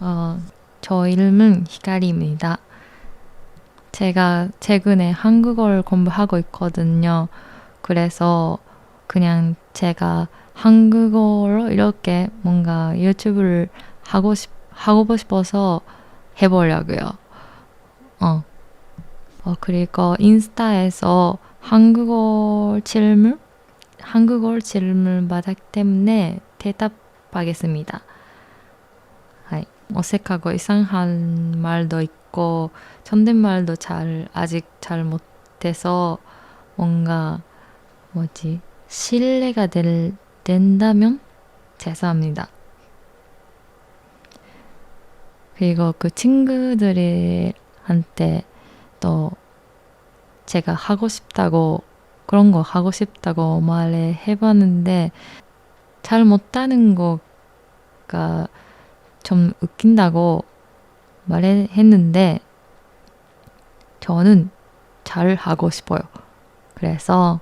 어, 저 이름은 히카리입니다. 제가 최근에 한국어를 공부하고 있거든요. 그래서 그냥 제가 한국어로 이렇게 뭔가 유튜브를 하고 싶, 하고 싶어서 해보려고요. 어. 어, 그리고 인스타에서 한국어 질문, 한국어 질문 받았기 때문에 대답하겠습니다. 어색하고 이상한 말도 있고 존댓말도 잘 아직 잘 못해서 뭔가 뭐지 신뢰가 될, 된다면 죄송합니다. 그리고 그 친구들한테 또 제가 하고 싶다고 그런 거 하고 싶다고 말을 해봤는데 잘 못하는 거가 좀 웃긴다고 말했는데 저는 잘 하고 싶어요. 그래서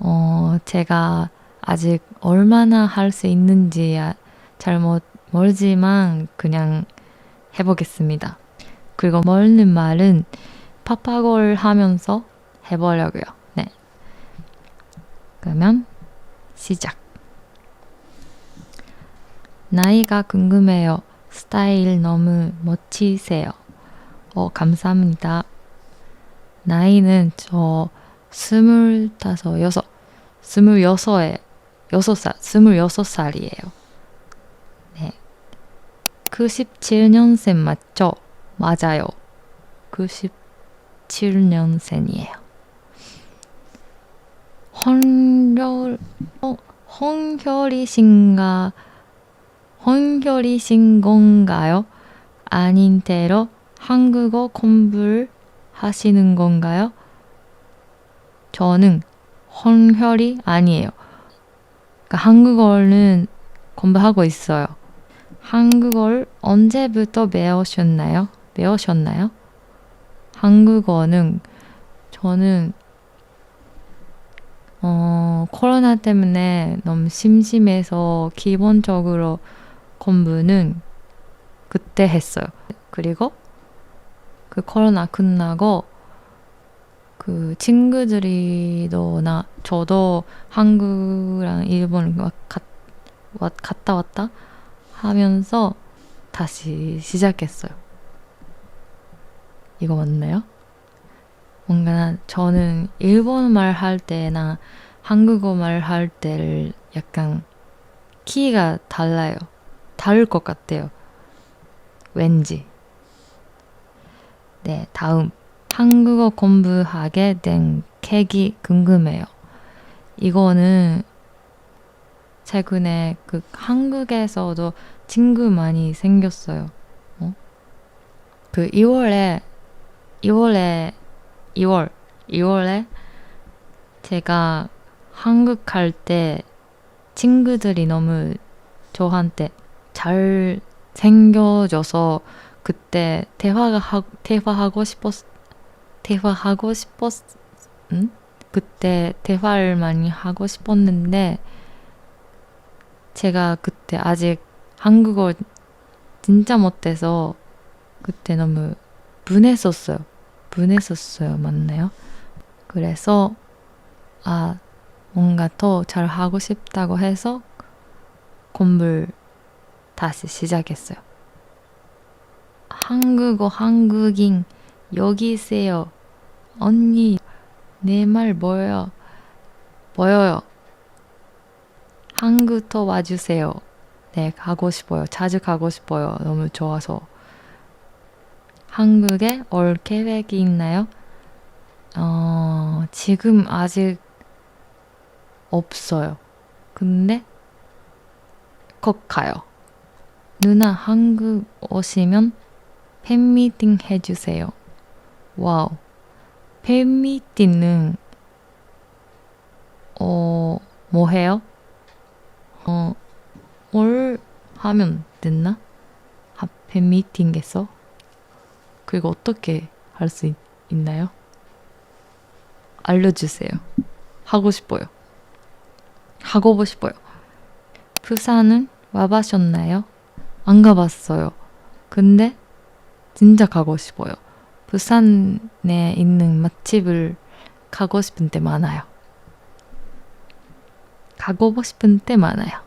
어 제가 아직 얼마나 할 수 있는지 아- 잘 못, 모르지만 그냥 해보겠습니다. 그리고 멀는 말은 파파골 하면서 해보려고요. 네. 그러면 시작. 나이가 궁금해요. 스타일 너무 멋지세요. 어, 감사합니다. 나이는 저 스물다섯, 여섯, 스물여섯에, 여섯 살, 스물여섯 살이에요. 네. 97년생 맞죠? 맞아요. 97년생이에요. 헌혈, 어, 헌혈이신가, 헌혈이신 건가요? 아닌 대로 한국어 공부를 하시는 건가요? 저는 헌혈이 아니에요. 그러니까 한국어는 공부하고 있어요. 한국어를 언제부터 배우셨나요? 배우셨나요? 한국어는 저는 어, 코로나 때문에 너무 심심해서 기본적으로 공부는 그때 했어요. 그리고 그 코로나 끝나고 그 친구들이도 나 저도 한국랑 일본 갔다 왔다 하면서 다시 시작했어요. 이거 맞나요? 뭔가 저는 일본 말 할 때나 한국어 말 할 때를 약간 키가 달라요. 다를 것 같아요. 왠지. 네, 다음. 한국어 공부하게 된 계기 궁금해요. 이거는 최근에 그 한국에서도 친구 많이 생겼어요. 어? 그 2월에 2월에 2월 2월에 제가 한국 갈 때 친구들이 너무 저한테 잘 생겨져서 그때 대화가 하, 대화하고 싶었 대화하고 싶었 응? 그때 대화를 많이 하고 싶었는데 제가 그때 아직 한국어 진짜 못해서 그때 너무 분했었어요. 분했었어요. 맞나요? 그래서 아 뭔가 더 잘 하고 싶다고 해서 공부를 다시 시작했어요. 한국어 한국인 여기 있어요. 언니 내 말 뭐예요? 보여요. 한국 더 와주세요. 네, 가고 싶어요. 자주 가고 싶어요. 너무 좋아서. 한국에 올 계획이 있나요? 어, 지금 아직 없어요. 근데 꼭 가요. 누나 한국 오시면 팬미팅 해주세요. 와우. 팬미팅은 어, 뭐 해요? 어, 뭘 하면 됐나? 아, 팬미팅에서? 그리고 어떻게 할 수 있나요? 알려주세요. 하고 싶어요. 하고 싶어요. 부산은 와보셨나요? 안 가봤어요. 근데 진짜 가고 싶어요. 부산에 있는 맛집을 가고 싶은 때 많아요. 가고 싶은 때 많아요.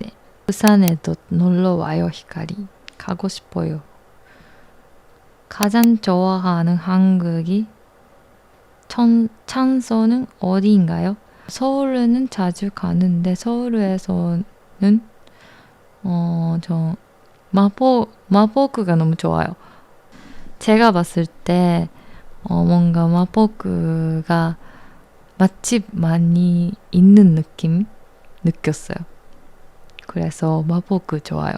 네. 부산에도 놀러 와요, 히카리. 가고 싶어요. 가장 좋아하는 한국이 천, 찬소는 어디인가요? 서울에는 자주 가는데 서울에서는 어, 저 마포 마포구가 너무 좋아요. 제가 봤을 때 어, 뭔가 마포구가 맛집 많이 있는 느낌 느꼈어요. 그래서 마포구 좋아요.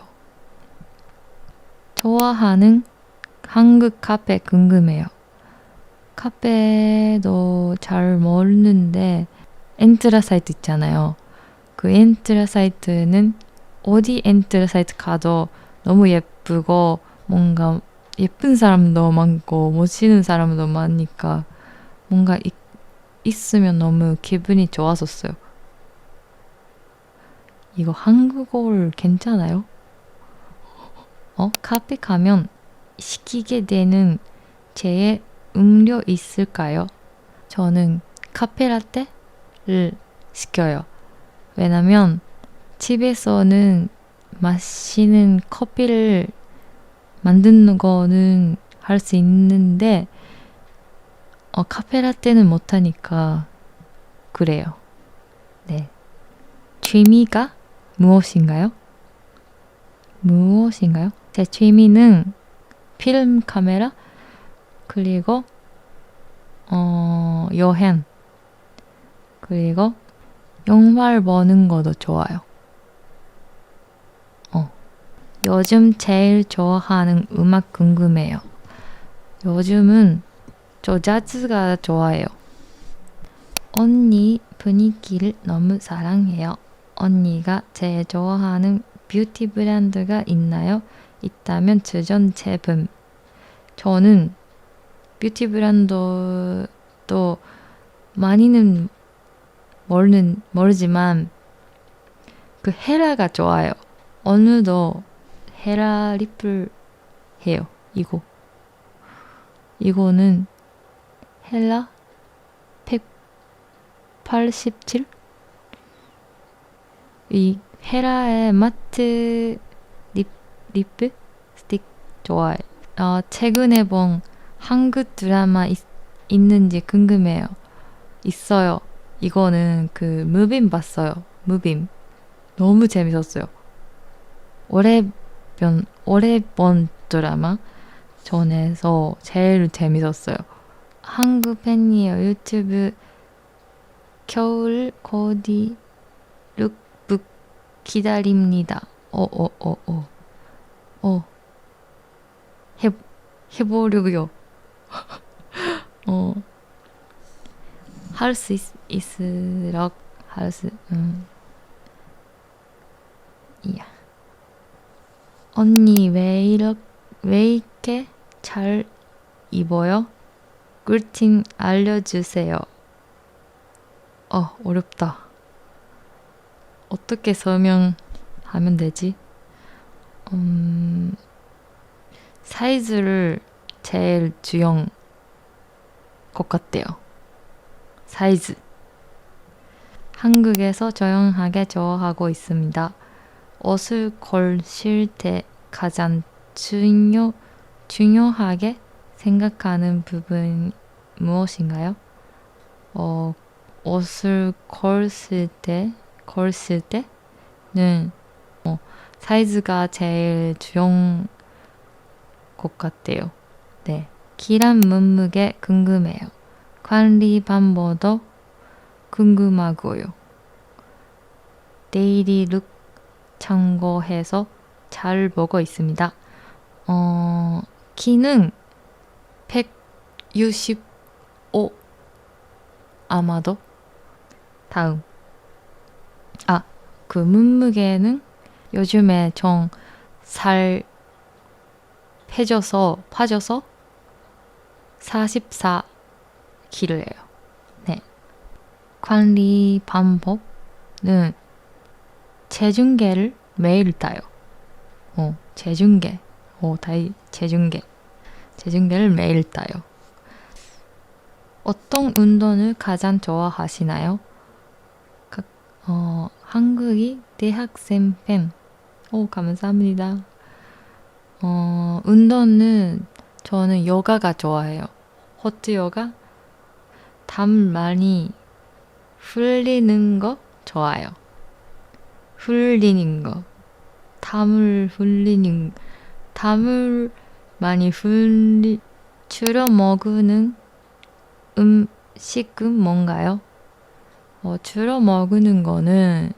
좋아하는 한국 카페 궁금해요. 카페도 잘 모르는데 엔트라 사이트 있잖아요. 그 엔트라 사이트는 어디 엔트라 사이트 가도 너무 예쁘고 뭔가 예쁜 사람도 많고 멋있는 사람도 많으니까 뭔가 있, 있으면 너무 기분이 좋았었어요. 이거 한국어를 괜찮아요? 어? 카페 가면 시키게 되는 제 음료 있을까요? 저는 카페라떼를 시켜요. 왜냐면 집에서는 마시는 커피를 만드는 거는 할 수 있는데 어, 카페라떼는 못하니까 그래요. 네. 취미가 무엇인가요? 무엇인가요? 제 취미는 필름 카메라 그리고 어, 여행 그리고 영화 보는 것도 좋아요. 어. 요즘 제일 좋아하는 음악 궁금해요. 요즘은 저 자즈가 좋아해요. 언니 분위기를 너무 사랑해요. 언니가 제일 좋아하는 뷰티 브랜드가 있나요? 있다면 주전 제품. 저는 뷰티 브랜드도 많이는 모르는 모르지만 그 헤라가 좋아요. 오늘도 헤라 리플 해요. 이거 이거는 헬라 187? 이 헤라의 마트 립, 리프 스틱 좋아해. 어, 최근에 본 한국 드라마 있, 있는지 궁금해요. 있어요. 이거는 그 무빔 봤어요. 무빔. 너무 재밌었어요. 올해 본, 올해 본 드라마 전에서 제일 재밌었어요. 한국 팬이에요. 유튜브 겨울 코디 룩북 기다립니다. 어어어 어, 어, 어. 해 해보려고요. 어. 할 수 있으락 할 수, 음. 이야. 언니 왜 이렇게 왜 이렇게 잘 입어요? 꿀팁 알려주세요. 어, 어렵다. 어떻게 설명하면 되지? 음, 사이즈를 제일 중요한 것 같대요. 사이즈. 한국에서 조용하게 좋아하고 있습니다. 옷을 걸실 때 가장 중요, 중요하게 생각하는 부분 무엇인가요? 어, 옷을 걸을 때, 걸을 때는 어, 사이즈가 제일 중요한 것 같아요. 네. 길한 몸무게 궁금해요. 관리 방법도 궁금하고요. 데일리 룩 참고해서 잘 보고 있습니다. 어, 키는 165 아마도 다음 아, 그 몸무게는 요즘에 좀살 패져서 파져서 44kg예요. 네. 관리 방법은 체중계를 매일 따요. 어, 체중계. 오, 다이 재중계. 재중계를 매일 따요. 어떤 운동을 가장 좋아하시나요? 각- 어, 한국이 대학생 팬. 오, 감사합니다. 어, 운동은 저는 요가가 좋아해요. 호트 요가? 담 많이 흘리는 거 좋아요. 흘리는 거. 담을 흘리는, 담을 많이 흘리, 주로 먹는 음식은 뭔가요? 어, 주로 먹는 거는,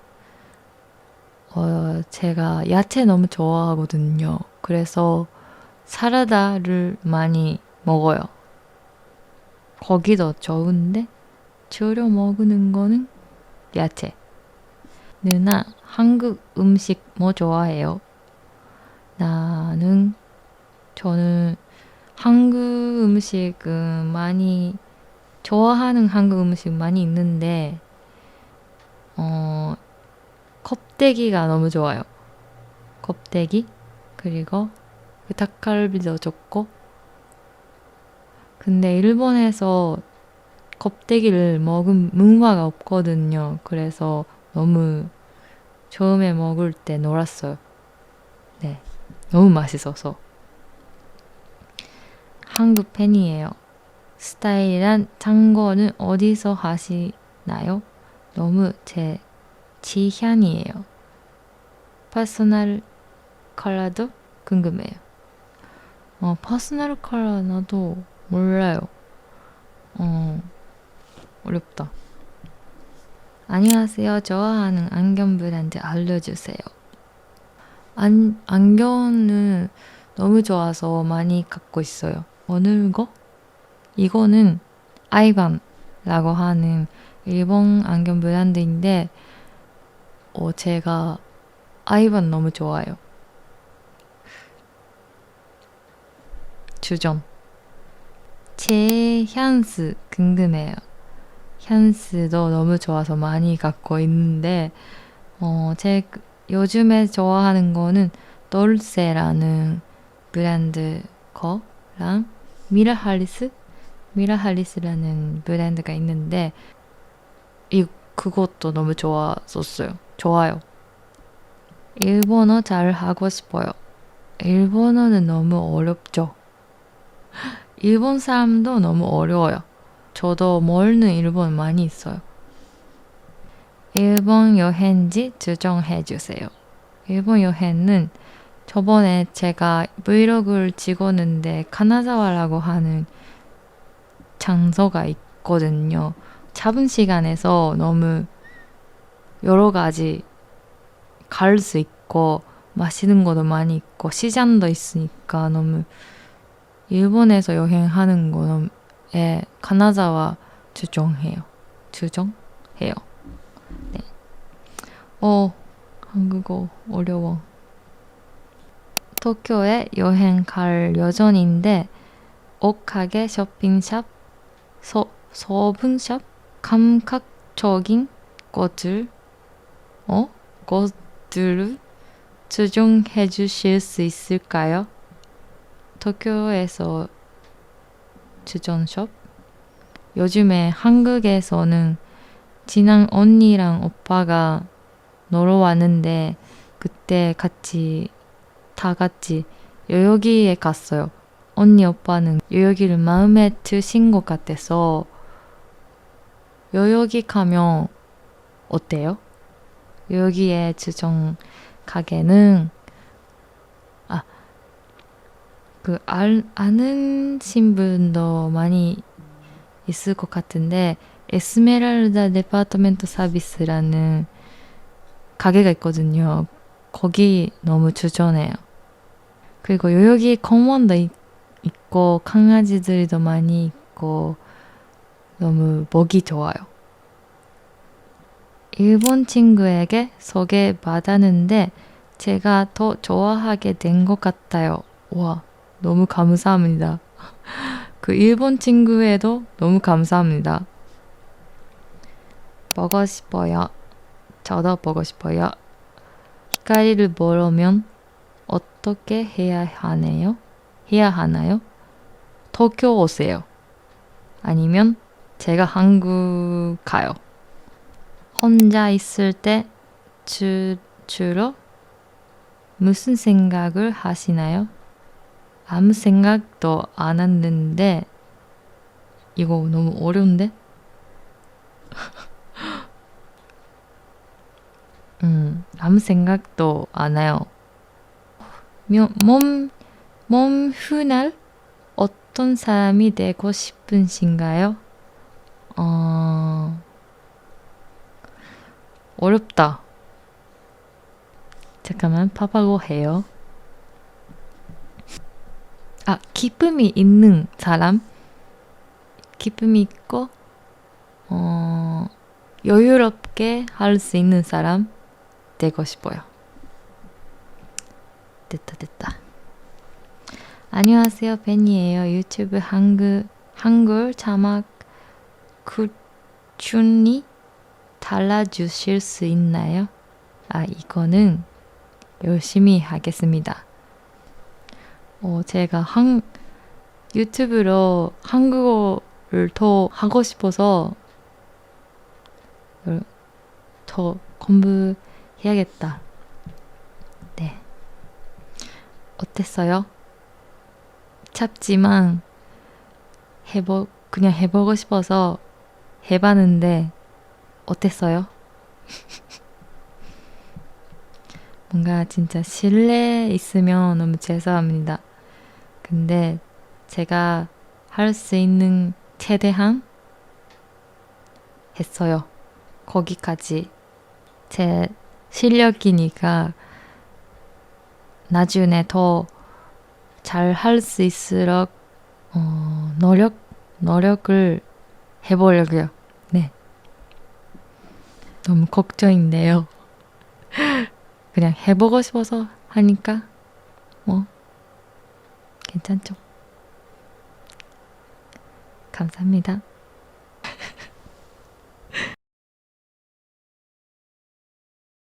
어, 제가 야채 너무 좋아하거든요. 그래서 사라다를 많이 먹어요. 거기도 좋은데, 주로 먹는 거는 야채. 누나, 한국 음식 뭐 좋아해요? 나는, 저는 한국 음식은 많이, 좋아하는 한국 음식 많이 있는데, 어, 껍데기가 너무 좋아요. 껍데기? 그리고 그 닭갈비도 좋고, 근데 일본에서 껍데기를 먹은 문화가 없거든요. 그래서 너무 처음에 먹을 때 놀았어요. 네. 너무 맛있어서. 한국 팬이에요. 스타일한 창고는 어디서 하시나요? 너무 제 취향이에요. 퍼스널 컬러도 궁금해요. 어, 퍼스널 컬러 나도 몰라요. 어, 어렵다. 안녕하세요. 좋아하는 안경 브랜드 알려주세요. 안, 안경은 너무 좋아서 많이 갖고 있어요. 어느 거? 이거는 아이반라고 하는 일본 안경 브랜드인데, 어, 제가 아이반 너무 좋아요. 주점. 제 향수 궁금해요. 향수도 너무 좋아서 많이 갖고 있는데, 어, 제 그- 요즘에 좋아하는 거는 돌세라는 브랜드 거랑 미라할리스? 미라할리스라는 브랜드가 있는데, 이, 그것도 너무 좋았었어요. 좋아요. 일본어 잘 하고 싶어요. 일본어는 너무 어렵죠. 일본 사람도 너무 어려워요. 저도 모르는 일본 많이 있어요. 일본 여행지 추천해 주세요. 일본 여행은 저번에 제가 브이로그를 찍었는데 카나자와라고 하는 장소가 있거든요. 잡은 시간에서 너무 여러 가지 갈 수 있고 맛있는 것도 많이 있고 시장도 있으니까 너무 일본에서 여행하는 거 에 카나자와 추정해요. 추정해요. 네. 어, 한국어 어려워. 도쿄에 여행 갈 여전인데 옷가게, 쇼핑샵, 소, 소분샵, 감각적인 것들, 어? 것들을 추정해 주실 수 있을까요? 도쿄에서 주전숍? 요즘에 한국에서는 지난 언니랑 오빠가 놀러 왔는데 그때 같이 다 같이 여여기에 갔어요. 언니 오빠는 여여기를 마음에 드신 것 같아서 여여기 가면 어때요? 여기에 주정 가게는 아 그 아는 신분도 많이 있을 것 같은데 에스메랄다 데파트멘트 서비스라는 가게가 있거든요. 거기 너무 추천해요. 그리고 여기 공원도 있, 있고 강아지들도 많이 있고 너무 먹이 좋아요. 일본 친구에게 소개받았는데 제가 더 좋아하게 된 것 같아요. 와, 너무 감사합니다. 그 일본 친구에도 너무 감사합니다. 보고 싶어요. 저도 보고 싶어요. 히카리를 보려면 어떻게 해야 하나요? 해야 하나요? 도쿄 오세요. 아니면 제가 한국 가요. 혼자 있을 때 주, 주로 무슨 생각을 하시나요? 아무 생각도 안 했는데 이거 너무 어려운데? 음, 아무 생각도 안 해요. 며- 몸, 몸 훗날 어떤 사람이 되고 싶으신가요? 어, 어렵다. 잠깐만, 파파고 해요. 아, 기쁨이 있는 사람? 기쁨이 있고, 어, 여유롭게 할 수 있는 사람 되고 싶어요. 됐다, 됐다. 안녕하세요, 벤이에요. 유튜브 한글, 한글 자막 꾸준히 달아주실 수 있나요? 아, 이거는 열심히 하겠습니다. 어, 제가 한, 유튜브로 한국어를 더 하고 싶어서 어, 더 공부해야겠다. 네. 어땠어요? 찹지만 해보 그냥 해보고 싶어서 해봤는데 어땠어요? 뭔가 진짜 실내 있으면 너무 죄송합니다. 근데 제가 할 수 있는 최대한 했어요. 거기까지 제 실력이니까 나중에 더 잘 할 수 있도록 어, 노력 노력을 해보려고요. 네. 너무 걱정인데요. 그냥 해보고 싶어서 하니까 뭐 괜찮죠. 감사합니다.